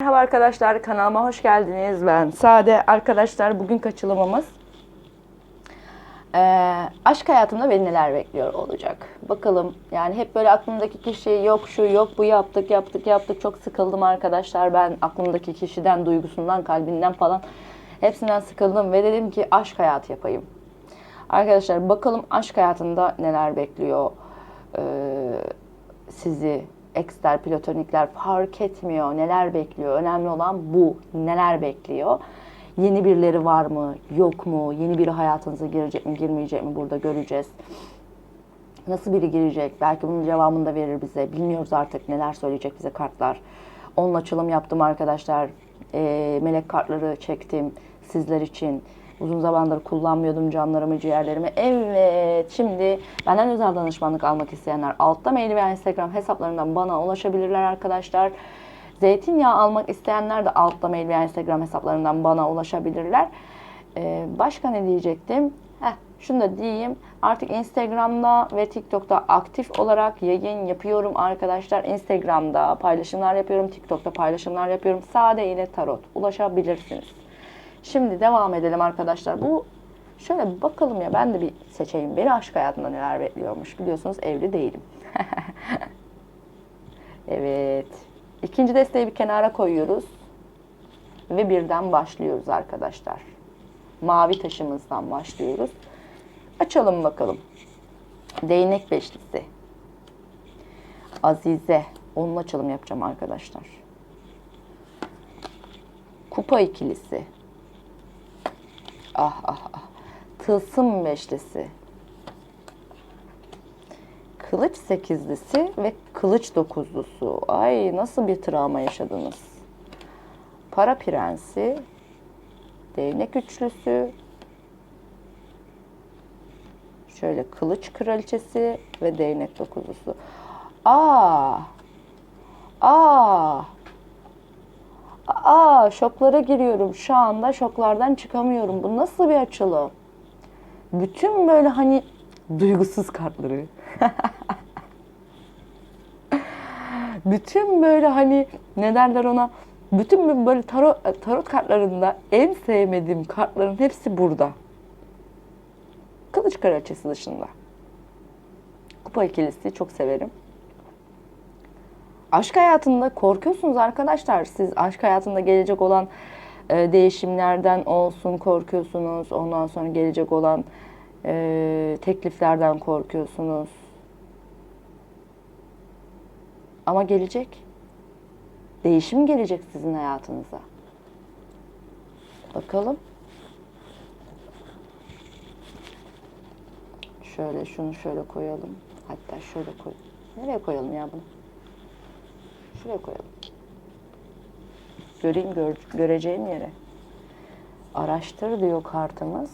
Merhaba arkadaşlar kanalıma hoş geldiniz. Ben Sade. Arkadaşlar bugün kaçılımımız eee, aşk hayatımda beni neler bekliyor olacak. Bakalım yani hep böyle aklımdaki kişi yok şu yok bu yaptık yaptık yaptık çok sıkıldım arkadaşlar. Ben aklımdaki kişiden duygusundan kalbinden falan hepsinden sıkıldım ve dedim ki aşk hayatı yapayım. Arkadaşlar bakalım aşk hayatında neler bekliyor eee, sizi. Eksler, platonikler fark etmiyor. Neler bekliyor? Önemli olan bu. Neler bekliyor? Yeni birileri var mı? Yok mu? Yeni biri hayatınıza girecek mi, girmeyecek mi? Burada göreceğiz. Nasıl biri girecek? Belki bunun cevabını da verir bize. Bilmiyoruz artık neler söyleyecek bize kartlar. Onun açılım yaptım arkadaşlar. Ee, melek kartları çektim sizler için. Uzun zamandır kullanmıyordum canlarımı, ciğerlerimi. Evet, şimdi benden özel danışmanlık almak isteyenler altta mail veya Instagram hesaplarından bana ulaşabilirler arkadaşlar. Zeytinyağı almak isteyenler de altta mail veya Instagram hesaplarından bana ulaşabilirler. Ee, başka ne diyecektim? Heh, şunu da diyeyim. Artık Instagram'da ve TikTok'ta aktif olarak yayın yapıyorum arkadaşlar. Instagram'da paylaşımlar yapıyorum. TikTok'ta paylaşımlar yapıyorum. Sade ile tarot. Ulaşabilirsiniz. Şimdi devam edelim arkadaşlar. Bu şöyle bir bakalım ya ben de bir seçeyim. Beni aşk hayatında neler bekliyormuş. Biliyorsunuz evli değilim. evet. İkinci desteği bir kenara koyuyoruz. Ve birden başlıyoruz arkadaşlar. Mavi taşımızdan başlıyoruz. Açalım bakalım. Değnek beşlisi. Azize. Onun açılım yapacağım arkadaşlar. Kupa ikilisi. Ah ah ah. Tılsım beşlisi. Kılıç sekizlisi ve kılıç dokuzlusu. Ay nasıl bir travma yaşadınız. Para prensi. Değnek üçlüsü. Şöyle kılıç kraliçesi ve değnek dokuzlusu. Aa! Aa! Aa şoklara giriyorum. Şu anda şoklardan çıkamıyorum. Bu nasıl bir açılım? Bütün böyle hani duygusuz kartları. Bütün böyle hani ne derler ona? Bütün böyle tarot, tarot kartlarında en sevmediğim kartların hepsi burada. Kılıç kraliçesi dışında. Kupa ikilisi çok severim. Aşk hayatında korkuyorsunuz arkadaşlar. Siz aşk hayatında gelecek olan e, değişimlerden olsun korkuyorsunuz. Ondan sonra gelecek olan e, tekliflerden korkuyorsunuz. Ama gelecek. Değişim gelecek sizin hayatınıza. Bakalım. Şöyle şunu şöyle koyalım. Hatta şöyle koy. Nereye koyalım ya bunu? Şuraya koyalım. Göreyim gör, göreceğim yere. Araştır diyor kartımız.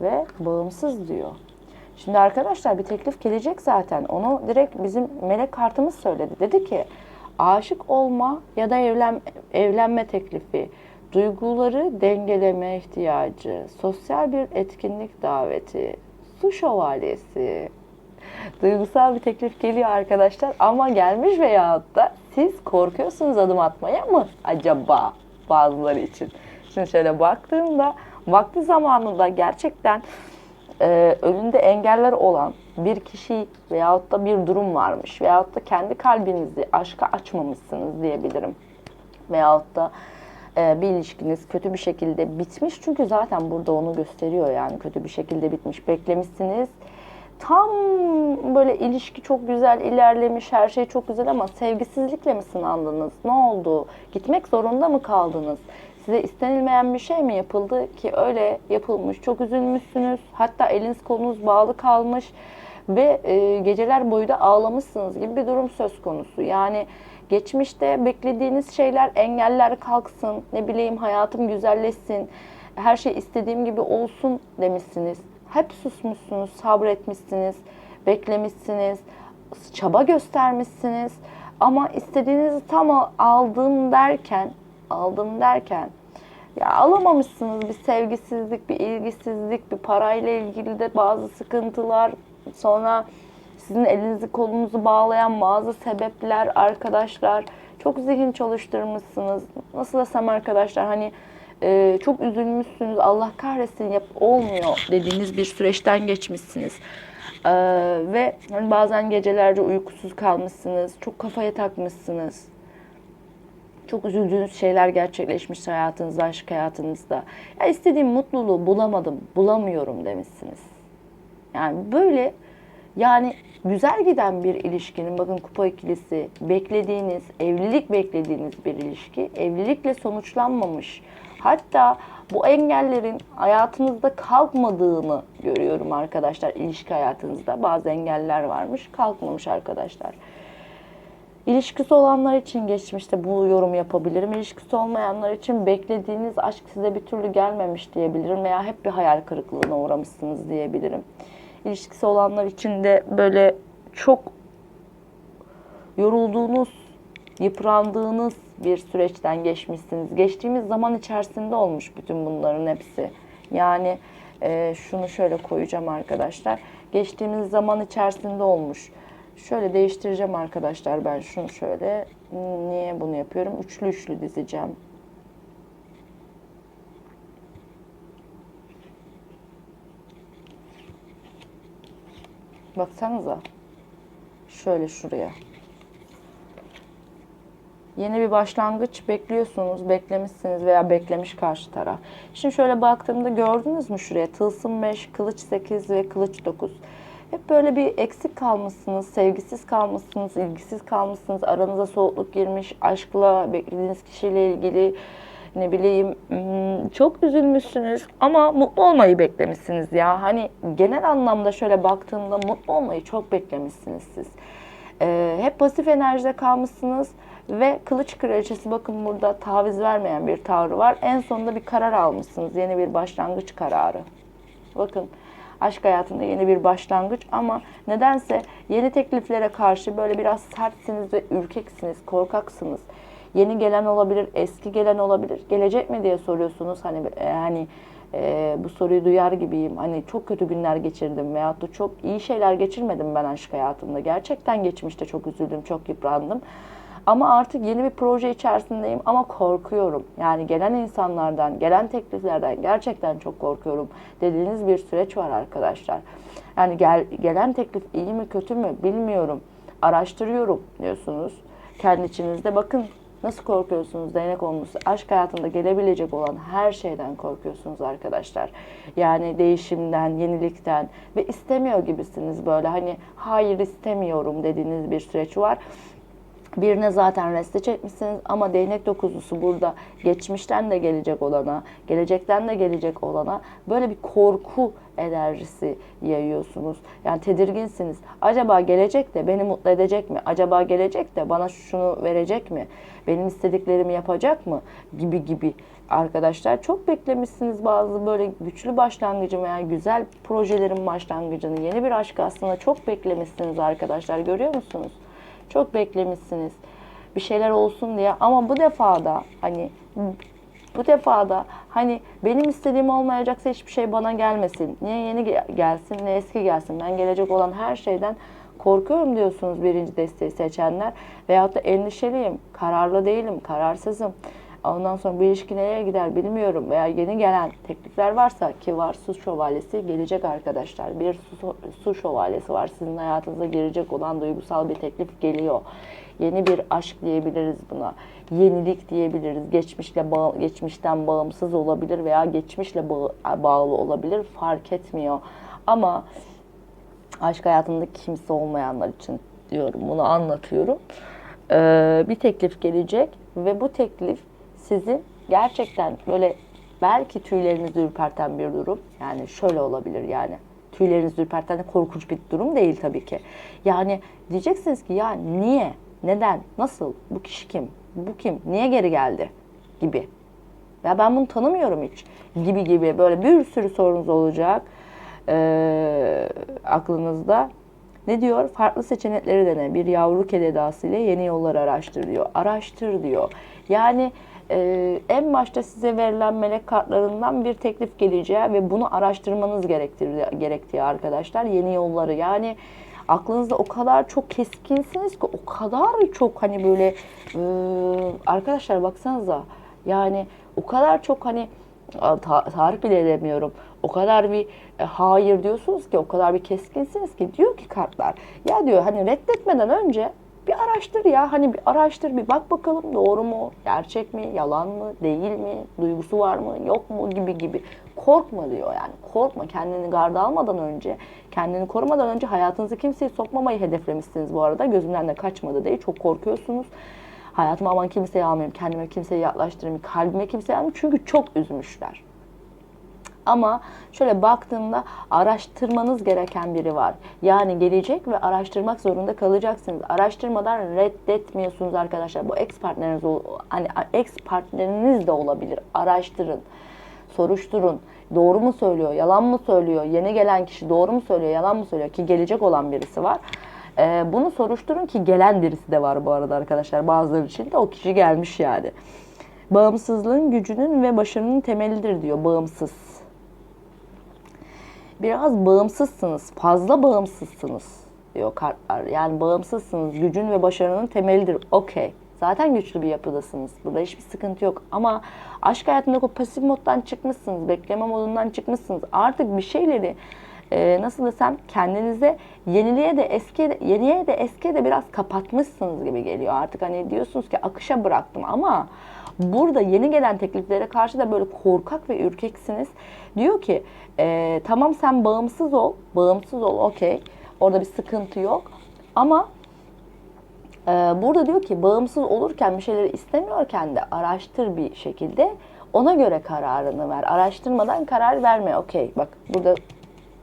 Ve bağımsız diyor. Şimdi arkadaşlar bir teklif gelecek zaten. Onu direkt bizim melek kartımız söyledi. Dedi ki aşık olma ya da evlen, evlenme teklifi, duyguları dengeleme ihtiyacı, sosyal bir etkinlik daveti, su şövalyesi, duygusal bir teklif geliyor arkadaşlar ama gelmiş veyahut da siz korkuyorsunuz adım atmaya mı acaba bazıları için? Şimdi şöyle baktığımda vakti zamanında gerçekten e, önünde engeller olan bir kişi veyahut da bir durum varmış veyahut da kendi kalbinizi aşka açmamışsınız diyebilirim. Veyahut da e, bir ilişkiniz kötü bir şekilde bitmiş çünkü zaten burada onu gösteriyor yani kötü bir şekilde bitmiş beklemişsiniz tam böyle ilişki çok güzel ilerlemiş, her şey çok güzel ama sevgisizlikle mi sınandınız? Ne oldu? Gitmek zorunda mı kaldınız? Size istenilmeyen bir şey mi yapıldı ki öyle yapılmış? Çok üzülmüşsünüz. Hatta eliniz kolunuz bağlı kalmış ve e, geceler boyu da ağlamışsınız gibi bir durum söz konusu. Yani geçmişte beklediğiniz şeyler, engeller kalksın, ne bileyim hayatım güzelleşsin, her şey istediğim gibi olsun demişsiniz. Hep susmuşsunuz, sabretmişsiniz, beklemişsiniz, çaba göstermişsiniz. Ama istediğinizi tam aldım derken, aldım derken ya alamamışsınız bir sevgisizlik, bir ilgisizlik, bir parayla ilgili de bazı sıkıntılar. Sonra sizin elinizi kolunuzu bağlayan bazı sebepler, arkadaşlar. Çok zihin çalıştırmışsınız. Nasıl desem arkadaşlar hani e, çok üzülmüşsünüz. Allah kahretsin yap olmuyor dediğiniz bir süreçten geçmişsiniz. E, ve hani bazen gecelerce uykusuz kalmışsınız. Çok kafaya takmışsınız. Çok üzüldüğünüz şeyler gerçekleşmiş hayatınızda, aşk hayatınızda. Ya istediğim mutluluğu bulamadım, bulamıyorum demişsiniz. Yani böyle yani güzel giden bir ilişkinin bakın kupa ikilisi beklediğiniz, evlilik beklediğiniz bir ilişki evlilikle sonuçlanmamış. Hatta bu engellerin hayatınızda kalkmadığını görüyorum arkadaşlar ilişki hayatınızda. Bazı engeller varmış, kalkmamış arkadaşlar. İlişkisi olanlar için geçmişte bu yorum yapabilirim. İlişkisi olmayanlar için beklediğiniz aşk size bir türlü gelmemiş diyebilirim veya hep bir hayal kırıklığına uğramışsınız diyebilirim. İlişkisi olanlar için de böyle çok yorulduğunuz, yıprandığınız bir süreçten geçmişsiniz. Geçtiğimiz zaman içerisinde olmuş bütün bunların hepsi. Yani e, şunu şöyle koyacağım arkadaşlar. Geçtiğimiz zaman içerisinde olmuş. Şöyle değiştireceğim arkadaşlar ben şunu şöyle. Niye bunu yapıyorum? Üçlü üçlü dizeceğim. Baksanıza. Şöyle şuraya. Yeni bir başlangıç bekliyorsunuz, beklemişsiniz veya beklemiş karşı taraf. Şimdi şöyle baktığımda gördünüz mü şuraya? Tılsım 5, kılıç 8 ve kılıç 9. Hep böyle bir eksik kalmışsınız, sevgisiz kalmışsınız, ilgisiz kalmışsınız, aranıza soğukluk girmiş, aşkla beklediğiniz kişiyle ilgili ne bileyim hmm, çok üzülmüşsünüz ama mutlu olmayı beklemişsiniz ya. Hani genel anlamda şöyle baktığımda mutlu olmayı çok beklemişsiniz siz. Ee, hep pasif enerjide kalmışsınız ve kılıç kraliçesi bakın burada taviz vermeyen bir tavrı var. En sonunda bir karar almışsınız. Yeni bir başlangıç kararı. Bakın aşk hayatında yeni bir başlangıç ama nedense yeni tekliflere karşı böyle biraz sertsiniz ve ürkeksiniz, korkaksınız. Yeni gelen olabilir, eski gelen olabilir. Gelecek mi diye soruyorsunuz. Hani e, hani e, bu soruyu duyar gibiyim. Hani çok kötü günler geçirdim veyahut da çok iyi şeyler geçirmedim ben aşk hayatımda. Gerçekten geçmişte çok üzüldüm, çok yıprandım. Ama artık yeni bir proje içerisindeyim ama korkuyorum. Yani gelen insanlardan, gelen tekliflerden gerçekten çok korkuyorum dediğiniz bir süreç var arkadaşlar. Yani gel, gelen teklif iyi mi kötü mü bilmiyorum. Araştırıyorum diyorsunuz. Kendi içinizde bakın Nasıl korkuyorsunuz değnek olması? Aşk hayatında gelebilecek olan her şeyden korkuyorsunuz arkadaşlar. Yani değişimden, yenilikten ve istemiyor gibisiniz böyle. Hani hayır istemiyorum dediğiniz bir süreç var. Birine zaten reste çekmişsiniz ama değnek dokuzlusu burada geçmişten de gelecek olana, gelecekten de gelecek olana böyle bir korku enerjisi yayıyorsunuz. Yani tedirginsiniz. Acaba gelecek de beni mutlu edecek mi? Acaba gelecek de bana şunu verecek mi? Benim istediklerimi yapacak mı? Gibi gibi arkadaşlar. Çok beklemişsiniz bazı böyle güçlü başlangıcı veya güzel projelerin başlangıcını. Yeni bir aşk aslında çok beklemişsiniz arkadaşlar. Görüyor musunuz? Çok beklemişsiniz. Bir şeyler olsun diye ama bu defada hani bu defada hani benim istediğim olmayacaksa hiçbir şey bana gelmesin. Niye yeni gelsin ne eski gelsin. Ben gelecek olan her şeyden korkuyorum diyorsunuz birinci desteği seçenler. Veyahut da endişeliyim, kararlı değilim, kararsızım. Ondan sonra bu ilişki nereye gider bilmiyorum veya yeni gelen teklifler varsa ki var su şövalyesi gelecek arkadaşlar. Bir su, su şövalyesi var sizin hayatınıza girecek olan duygusal bir teklif geliyor. Yeni bir aşk diyebiliriz buna. Yenilik diyebiliriz. Geçmişle bağ, geçmişten bağımsız olabilir veya geçmişle bağ, bağlı olabilir fark etmiyor. Ama aşk hayatında kimse olmayanlar için diyorum bunu anlatıyorum. Ee, bir teklif gelecek ve bu teklif sizin gerçekten böyle belki tüylerinizi ürperten bir durum. Yani şöyle olabilir yani. Tüylerinizi ürperten de korkunç bir durum değil tabii ki. Yani diyeceksiniz ki ya niye, neden, nasıl, bu kişi kim, bu kim, niye geri geldi gibi. Ya ben bunu tanımıyorum hiç gibi gibi böyle bir sürü sorunuz olacak ee, aklınızda. Ne diyor? Farklı seçenekleri dene. Bir yavru kedi edasıyla yeni yollar araştır diyor. Araştır diyor. Yani e, en başta size verilen melek kartlarından bir teklif geleceği ve bunu araştırmanız gerektiği, gerektiği arkadaşlar. Yeni yolları yani aklınızda o kadar çok keskinsiniz ki o kadar çok hani böyle e, arkadaşlar baksanıza yani o kadar çok hani ta- tarif bile edemiyorum. O kadar bir e, hayır diyorsunuz ki o kadar bir keskinsiniz ki diyor ki kartlar ya diyor hani reddetmeden önce bir araştır ya hani bir araştır bir bak bakalım doğru mu gerçek mi yalan mı değil mi duygusu var mı yok mu gibi gibi. Korkma diyor yani korkma. Kendini garda almadan önce kendini korumadan önce hayatınızı kimseyi sokmamayı hedeflemişsiniz bu arada. Gözümden de kaçmadı değil çok korkuyorsunuz. Hayatıma aman kimseyi almayayım kendime kimseyi yaklaştırmayayım kalbime kimseyi almayayım. Çünkü çok üzmüşler ama şöyle baktığımda araştırmanız gereken biri var. Yani gelecek ve araştırmak zorunda kalacaksınız. Araştırmadan reddetmiyorsunuz arkadaşlar. Bu ex partneriniz hani ex partneriniz de olabilir. Araştırın. Soruşturun. Doğru mu söylüyor, yalan mı söylüyor? Yeni gelen kişi doğru mu söylüyor, yalan mı söylüyor ki gelecek olan birisi var. Ee, bunu soruşturun ki gelen birisi de var bu arada arkadaşlar. Bazıları için de o kişi gelmiş yani. Bağımsızlığın gücünün ve başarının temelidir diyor. Bağımsız biraz bağımsızsınız, fazla bağımsızsınız diyor kartlar. Yani bağımsızsınız, gücün ve başarının temelidir. Okey. Zaten güçlü bir yapıdasınız. Burada hiçbir sıkıntı yok. Ama aşk hayatındaki o pasif moddan çıkmışsınız, bekleme modundan çıkmışsınız. Artık bir şeyleri e, nasıl desem kendinize yeniliğe de eskiye de, yeniye de eskiye de biraz kapatmışsınız gibi geliyor. Artık hani diyorsunuz ki akışa bıraktım ama burada yeni gelen tekliflere karşı da böyle korkak ve ürkeksiniz. Diyor ki e, tamam sen bağımsız ol, bağımsız ol okey. Orada bir sıkıntı yok. Ama e, burada diyor ki bağımsız olurken bir şeyleri istemiyorken de araştır bir şekilde. Ona göre kararını ver. Araştırmadan karar verme. Okey bak burada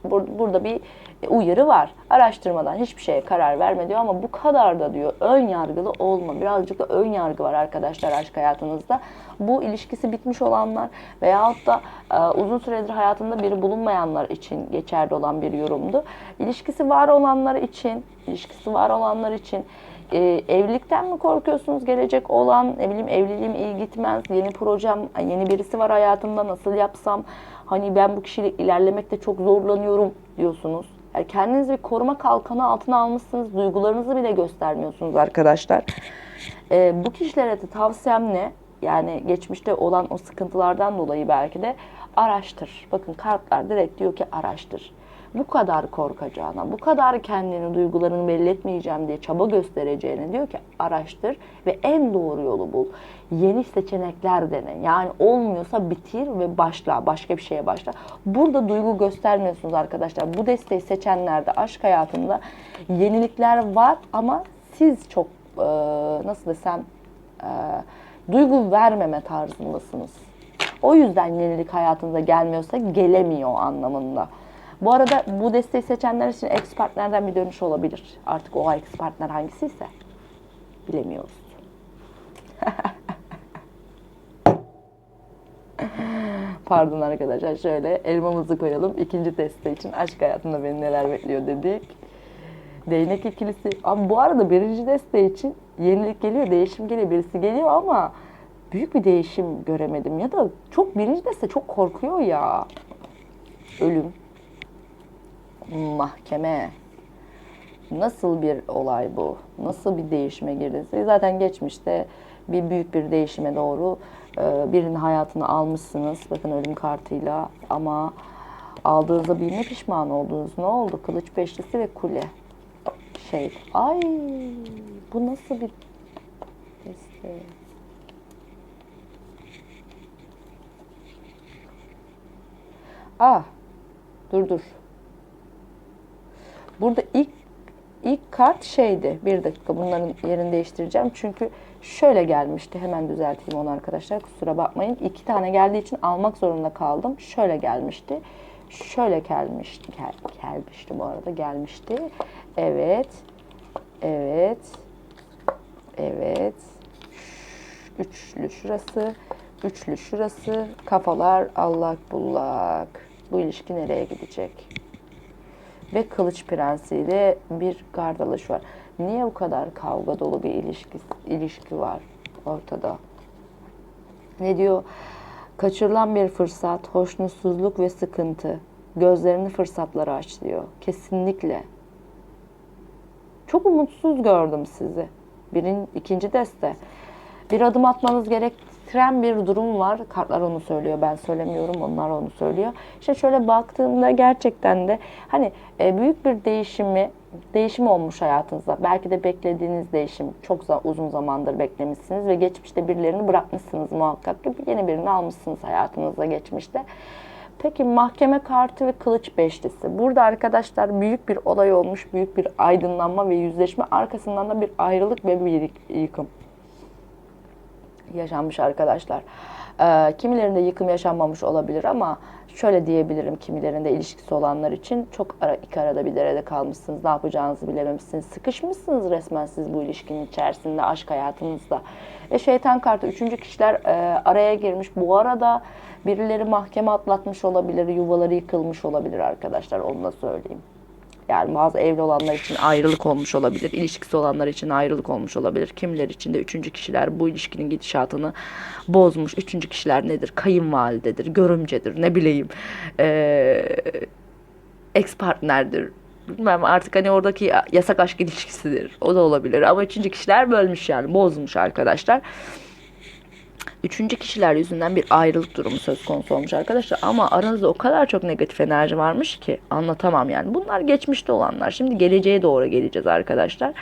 bur- burada bir uyarı var. Araştırmadan hiçbir şeye karar verme diyor ama bu kadar da diyor ön yargılı olma. Birazcık da ön yargı var arkadaşlar aşk hayatınızda. Bu ilişkisi bitmiş olanlar veyahut da e, uzun süredir hayatında biri bulunmayanlar için geçerli olan bir yorumdu. İlişkisi var olanlar için, ilişkisi var olanlar için e, evlilikten mi korkuyorsunuz gelecek olan ne bileyim evliliğim iyi gitmez yeni projem yeni birisi var hayatımda nasıl yapsam hani ben bu kişiyle ilerlemekte çok zorlanıyorum diyorsunuz. Yani kendinizi bir koruma kalkanı altına almışsınız duygularınızı bile göstermiyorsunuz arkadaşlar. E, bu kişilere de tavsiyem ne? Yani geçmişte olan o sıkıntılardan dolayı belki de araştır. Bakın kartlar direkt diyor ki araştır bu kadar korkacağına, bu kadar kendini, duygularını belli etmeyeceğim diye çaba göstereceğine diyor ki araştır ve en doğru yolu bul. Yeni seçenekler dene. Yani olmuyorsa bitir ve başla. Başka bir şeye başla. Burada duygu göstermiyorsunuz arkadaşlar. Bu desteği seçenlerde aşk hayatında yenilikler var ama siz çok e, nasıl desem e, duygu vermeme tarzındasınız. O yüzden yenilik hayatınıza gelmiyorsa gelemiyor anlamında. Bu arada bu desteği seçenler için ex partnerden bir dönüş olabilir. Artık o ex partner hangisiyse bilemiyoruz. Pardon arkadaşlar şöyle elmamızı koyalım. İkinci deste için aşk hayatında beni neler bekliyor dedik. Değnek ikilisi. Ama bu arada birinci deste için yenilik geliyor, değişim geliyor, birisi geliyor ama büyük bir değişim göremedim. Ya da çok birinci deste çok korkuyor ya. Ölüm, mahkeme. Nasıl bir olay bu? Nasıl bir değişime girdiniz? Zaten geçmişte bir büyük bir değişime doğru e, birinin hayatını almışsınız. Bakın ölüm kartıyla ama aldığınızda bir ne pişman oldunuz? Ne oldu? Kılıç beşlisi ve kule. Şey, ay bu nasıl bir deste? Ah, dur dur. Burada ilk ilk kart şeydi. Bir dakika bunların yerini değiştireceğim. Çünkü şöyle gelmişti. Hemen düzelteyim onu arkadaşlar. Kusura bakmayın. İki tane geldiği için almak zorunda kaldım. Şöyle gelmişti. Şöyle gelmişti. Gel, gelmişti bu arada. Gelmişti. Evet. Evet. Evet. Üçlü şurası. Üçlü şurası. Kafalar allak bullak. Bu ilişki nereye gidecek? Ve Kılıç Prensi ile bir gardalış var. Niye bu kadar kavga dolu bir ilişki ilişki var ortada? Ne diyor? Kaçırılan bir fırsat, hoşnutsuzluk ve sıkıntı. Gözlerini fırsatlara aç diyor. Kesinlikle. Çok umutsuz gördüm sizi. Birin, ikinci deste. Bir adım atmanız gerektiren bir durum var. Kartlar onu söylüyor. Ben söylemiyorum. Onlar onu söylüyor. İşte şöyle baktığımda gerçekten de hani e, büyük bir değişimi değişim olmuş hayatınızda. Belki de beklediğiniz değişim. Çok uzun zamandır beklemişsiniz ve geçmişte birilerini bırakmışsınız muhakkak ki. Yeni birini almışsınız hayatınızda geçmişte. Peki mahkeme kartı ve kılıç beşlisi. Burada arkadaşlar büyük bir olay olmuş, büyük bir aydınlanma ve yüzleşme. Arkasından da bir ayrılık ve bir yıkım yaşanmış arkadaşlar. Ee, kimilerinde yıkım yaşanmamış olabilir ama şöyle diyebilirim kimilerinde ilişkisi olanlar için çok ara, iki arada bir derede kalmışsınız. Ne yapacağınızı bilememişsiniz. Sıkışmışsınız resmen siz bu ilişkinin içerisinde, aşk hayatınızda. Ve şeytan kartı üçüncü kişiler e, araya girmiş. Bu arada birileri mahkeme atlatmış olabilir, yuvaları yıkılmış olabilir arkadaşlar onu da söyleyeyim. Yani bazı evli olanlar için ayrılık olmuş olabilir. ilişkisi olanlar için ayrılık olmuş olabilir. Kimiler için de üçüncü kişiler bu ilişkinin gidişatını bozmuş. Üçüncü kişiler nedir? Kayınvalidedir, görümcedir, ne bileyim. Ee, ex partnerdir. Bilmem artık hani oradaki yasak aşk ilişkisidir. O da olabilir. Ama üçüncü kişiler bölmüş yani. Bozmuş arkadaşlar. Üçüncü kişiler yüzünden bir ayrılık durumu söz konusu olmuş arkadaşlar. Ama aranızda o kadar çok negatif enerji varmış ki anlatamam yani. Bunlar geçmişte olanlar. Şimdi geleceğe doğru geleceğiz arkadaşlar.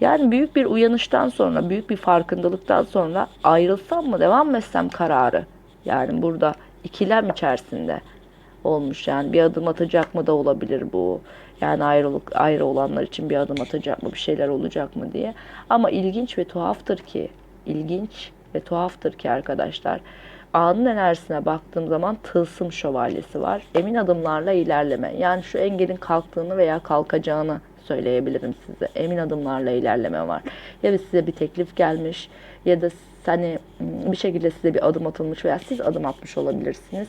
Yani büyük bir uyanıştan sonra, büyük bir farkındalıktan sonra ayrılsam mı, devam etsem kararı. Yani burada ikilem içerisinde olmuş yani bir adım atacak mı da olabilir bu. Yani ayrılık ayrı olanlar için bir adım atacak mı, bir şeyler olacak mı diye. Ama ilginç ve tuhaftır ki, ilginç ve tuhaftır ki arkadaşlar anın enerjisine baktığım zaman tılsım şövalyesi var. Emin adımlarla ilerleme. Yani şu engelin kalktığını veya kalkacağını söyleyebilirim size. Emin adımlarla ilerleme var. Ya size bir teklif gelmiş ya da hani bir şekilde size bir adım atılmış veya siz adım atmış olabilirsiniz.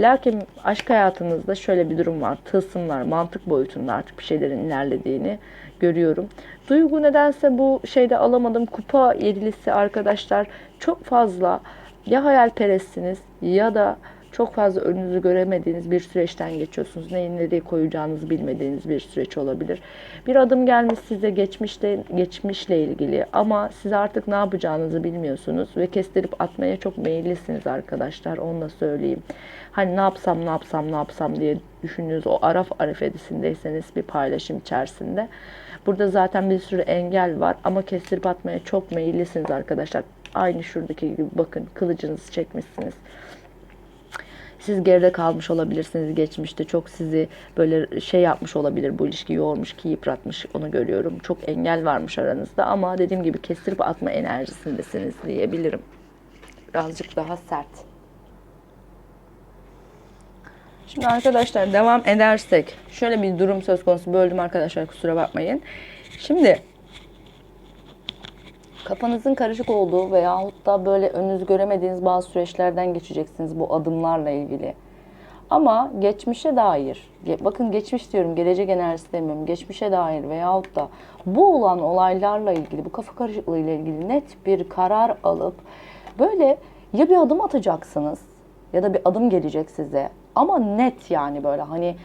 Lakin aşk hayatınızda şöyle bir durum var. Tılsımlar, mantık boyutunda artık bir şeylerin ilerlediğini görüyorum. Duygu nedense bu şeyde alamadım. Kupa yedilisi arkadaşlar çok fazla ya hayalperestsiniz ya da çok fazla önünüzü göremediğiniz bir süreçten geçiyorsunuz. Neyi nereye koyacağınızı bilmediğiniz bir süreç olabilir. Bir adım gelmiş size geçmişle, geçmişle ilgili ama siz artık ne yapacağınızı bilmiyorsunuz ve kestirip atmaya çok meyillisiniz arkadaşlar. Onu da söyleyeyim. Hani ne yapsam ne yapsam ne yapsam diye düşündüğünüz o araf arifedisindeyseniz bir paylaşım içerisinde. Burada zaten bir sürü engel var ama kestirip atmaya çok meyillisiniz arkadaşlar. Aynı şuradaki gibi bakın kılıcınızı çekmişsiniz siz geride kalmış olabilirsiniz geçmişte. Çok sizi böyle şey yapmış olabilir bu ilişki yormuş ki yıpratmış onu görüyorum. Çok engel varmış aranızda ama dediğim gibi kestirip atma enerjisindesiniz diyebilirim. Birazcık daha sert. Şimdi arkadaşlar devam edersek şöyle bir durum söz konusu böldüm arkadaşlar kusura bakmayın. Şimdi kafanızın karışık olduğu veyahut da böyle önünüzü göremediğiniz bazı süreçlerden geçeceksiniz bu adımlarla ilgili. Ama geçmişe dair, bakın geçmiş diyorum, gelecek enerjisi demiyorum, geçmişe dair veyahut da bu olan olaylarla ilgili, bu kafa karışıklığı ile ilgili net bir karar alıp böyle ya bir adım atacaksınız ya da bir adım gelecek size ama net yani böyle hani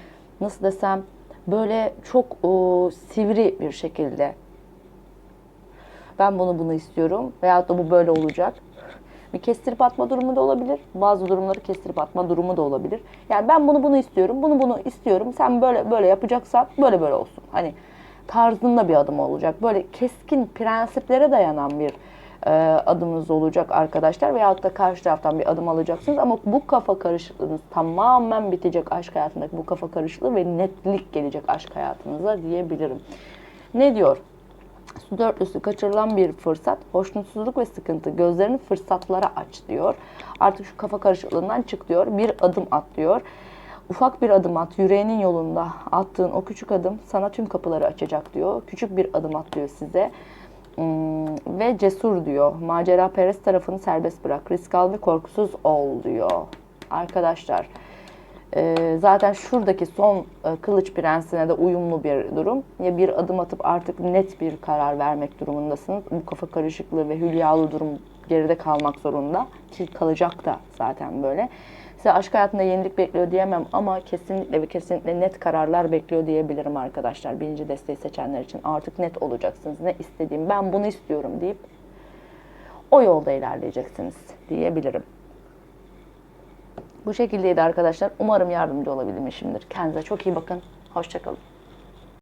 nasıl desem böyle çok o, sivri bir şekilde ben bunu bunu istiyorum veyahut da bu böyle olacak. Bir kestirip atma durumu da olabilir. Bazı durumları kestirip atma durumu da olabilir. Yani ben bunu bunu istiyorum, bunu bunu istiyorum. Sen böyle böyle yapacaksan böyle böyle olsun. Hani tarzında bir adım olacak. Böyle keskin prensiplere dayanan bir e, adımınız olacak arkadaşlar. Veyahut da karşı taraftan bir adım alacaksınız. Ama bu kafa karışıklığınız tamamen bitecek aşk hayatındaki bu kafa karışıklığı ve netlik gelecek aşk hayatınıza diyebilirim. Ne diyor? Su dörtlüsü kaçırılan bir fırsat, hoşnutsuzluk ve sıkıntı, gözlerini fırsatlara aç diyor. Artık şu kafa karışıklığından çık diyor. Bir adım at diyor. Ufak bir adım at, yüreğinin yolunda attığın o küçük adım sana tüm kapıları açacak diyor. Küçük bir adım at diyor size. Hmm, ve cesur diyor. Macera perest tarafını serbest bırak. Risk al ve korkusuz ol diyor. Arkadaşlar e, zaten şuradaki son e, kılıç prensine de uyumlu bir durum. Ya bir adım atıp artık net bir karar vermek durumundasınız. Bu kafa karışıklığı ve hülyalı durum geride kalmak zorunda. Ki kalacak da zaten böyle. Size aşk hayatında yenilik bekliyor diyemem ama kesinlikle ve kesinlikle net kararlar bekliyor diyebilirim arkadaşlar. Birinci desteği seçenler için artık net olacaksınız. Ne istediğim ben bunu istiyorum deyip o yolda ilerleyeceksiniz diyebilirim. Bu şekildeydi arkadaşlar. Umarım yardımcı olabilmişimdir. Kendinize çok iyi bakın. Hoşçakalın.